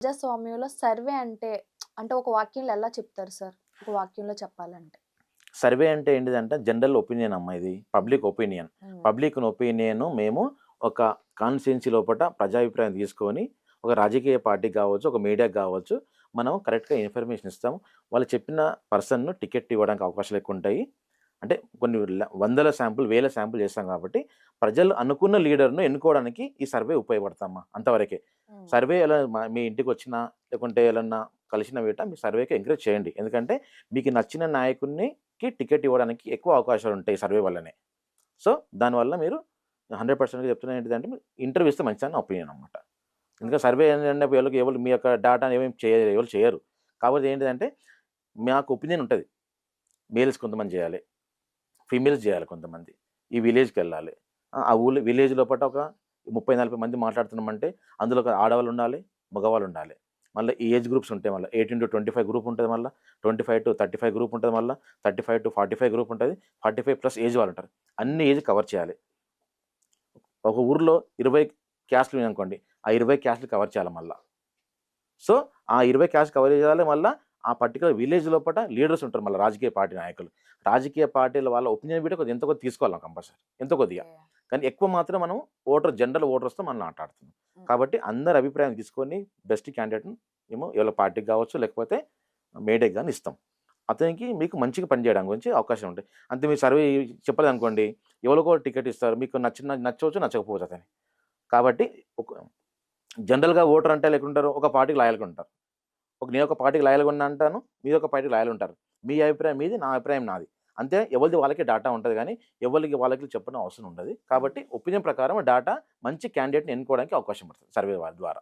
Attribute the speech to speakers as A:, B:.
A: ప్రజాస్వామ్యంలో సర్వే అంటే అంటే ఒక వాక్యంలో ఎలా చెప్తారు సార్? ఒక వాక్యంలో చెప్పాలంటే.
B: సర్వే అంటే ఏంటిదంటే జనరల్ ఒపీనియన్ అమ్మా ఇది. Public opinion. పబ్లిక్ ఒపీనియన్ మేము ఒక కాన్స్టిట్యున్సీ లోపల ప్రజాభిప్రాయం తీసుకొని ఒక రాజకీయ పార్టీకి కావచ్చు ఒక మీడియాకి కావచ్చు మనం కరెక్ట్గా ఇన్ఫర్మేషన్ ఇస్తాం వాళ్ళు చెప్పిన పర్సన్ను టికెట్ ఇవ్వడానికి అవకాశాలు ఎక్కువ ఉంటాయి. అంటే కొన్ని వందల శాంపుల్ వేల శాంపుల్ చేస్తాం కాబట్టి ప్రజలు అనుకున్న లీడర్ను ఎన్నుకోవడానికి ఈ సర్వే ఉపయోగపడతామా అంతవరకే. సర్వే ఎలా మా- మీ ఇంటికి వచ్చినా లేకుంటే ఎలా కలిసిన వేట మీ సర్వేకి ఎంకరేజ్ చేయండి. ఎందుకంటే మీకు నచ్చిన నాయకునికి టికెట్ ఇవ్వడానికి ఎక్కువ అవకాశాలు ఉంటాయి సర్వే వల్లనే. సో దానివల్ల మీరు హండ్రెడ్ పర్సెంట్గా చెప్తున్నా ఏంటిదంటే మీరు ఇంటర్వ్యూ ఇస్తే మంచిదని ఒపీనియన్ అనమాట ఎందుకంటే సర్వే ఏంటంటే ఎవరికి ఎవరు మీ యొక్క డేటాని ఏమేమి చేయరు ఎవరు చేయరు. కాబట్టి ఏంటిదంటే మాకు ఒపీనియన్ ఉంటుంది. మేల్స్ కొంతమంది చేయాలి. ఫీమేల్స్ చేయాలి కొంతమంది. ఈ విలేజ్కి వెళ్ళాలి ఆ- ఊళ్ళో విలేజ్ లోపల ఒక ముప్పై నలభై మంది మాట్లాడుతున్నామంటే అందులో ఒక ఆడవాళ్ళు ఉండాలి మగవాళ్ళు ఉండాలి మళ్ళీ ఈ ఏజ్ గ్రూప్స్ ఉంటాయి మళ్ళీ. Eighteen to twenty five group ఉంటుంది మళ్ళీ. Twenty five to thirty five group ఉంటుంది మళ్ళీ. Thirty five to forty five group ఉంటుంది. ఫార్టీ ఫైవ్ ప్లస్ ఏజ్ వాళ్ళు ఉంటారు అన్ని ఏజ్ కవర్ చేయాలి. ఒక ఊర్లో ఇరవై క్యాస్ట్లు అనుకోండి. ఆ ఇరవై క్యాస్ట్లు కవర్ చేయాలి మళ్ళీ. సో ఆ ఇరవై క్యాస్ట్ కవర్ చేయాలి మళ్ళీ ఆ పర్టికులర్ విలేజ్ లోపల లీడర్స్ ఉంటారు మళ్ళీ రాజకీయ పార్టీ నాయకులు. రాజకీయ పార్టీల వాళ్ళ ఒపీనియన్ కూడా కొద్దిగా ఎంతో కొద్ది తీసుకోవాలి కంపల్సరీ. ఎంతో కొద్దిగా. కానీ ఎక్కువ మాత్రం మనం ఓటర్ జనరల్ ఓటర్స్తో మనం మాట్లాడుతున్నాం
A: Mm.
B: కాబట్టి అందరి అభిప్రాయం తీసుకొని బెస్ట్ క్యాండిడేట్ని ఏమో ఎవరి పార్టీకి కావచ్చు లేకపోతే మేడేకి కానీ ఇస్తాం. అతనికి మీకు మంచిగా పనిచేయడం గురించి అవకాశం ఉంటాయి అంతే మీరు సర్వే చెప్పలేదు అనుకోండి ఎవరికో టికెట్ ఇస్తారు మీకు నచ్చిన నచ్చవచ్చు నచ్చకపోవచ్చు అతని కాబట్టి ఒక జనరల్గా ఓటర్ అంటే లేకుంటారు? ఒక పార్టీకి లాయల్గా ఉంటారు. ఒక నేను ఒక పార్టీకి లాయల్గా ఉన్నా అంటాను మీరు ఒక పార్టీకి లాయల్ ఉంటారు. మీ అభిప్రాయం మీది నా అభిప్రాయం నాది. అంతే ఎవరిది వాళ్ళకి డాటా ఉంటుంది కానీ ఎవరికి వాళ్ళకి చెప్పడం అవసరం ఉండదు. కాబట్టి ఒపీనియన్ ప్రకారం డాటా మంచి క్యాండిడేట్ని ఎన్నుకోవడానికి అవకాశం పడుతుంది సర్వే ద్వారా.